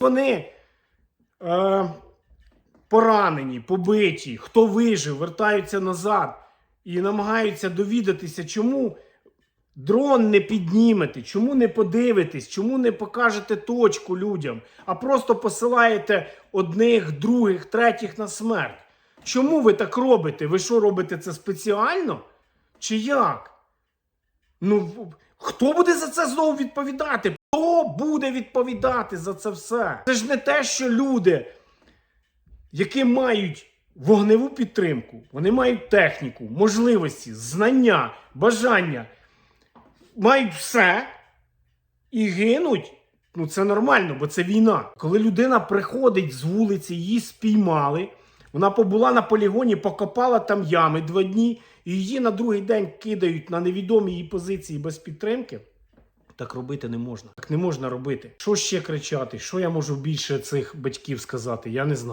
Вони е, поранені, побиті, хто вижив, вертаються назад і намагаються довідатися, чому дрон не піднімете, чому не подивитесь, чому не покажете точку людям, а просто посилаєте одних, других, третіх на смерть. Чому ви так робите? Ви що робите це спеціально? Чи як? Ну, хто буде за це знову відповідати? Хто буде відповідати за це все? Це ж не те, що люди, які мають вогневу підтримку, вони мають техніку, можливості, знання, бажання, мають все і гинуть. Ну, це нормально, бо це війна. Коли людина приходить з вулиці, її спіймали, вона побула на полігоні, покопала там ями два дні, і її на другий день кидають на невідомі її позиції без підтримки. Так робити не можна. Так не можна робити. Що ще кричати? Що я можу більше цих батьків сказати? Я не знаю.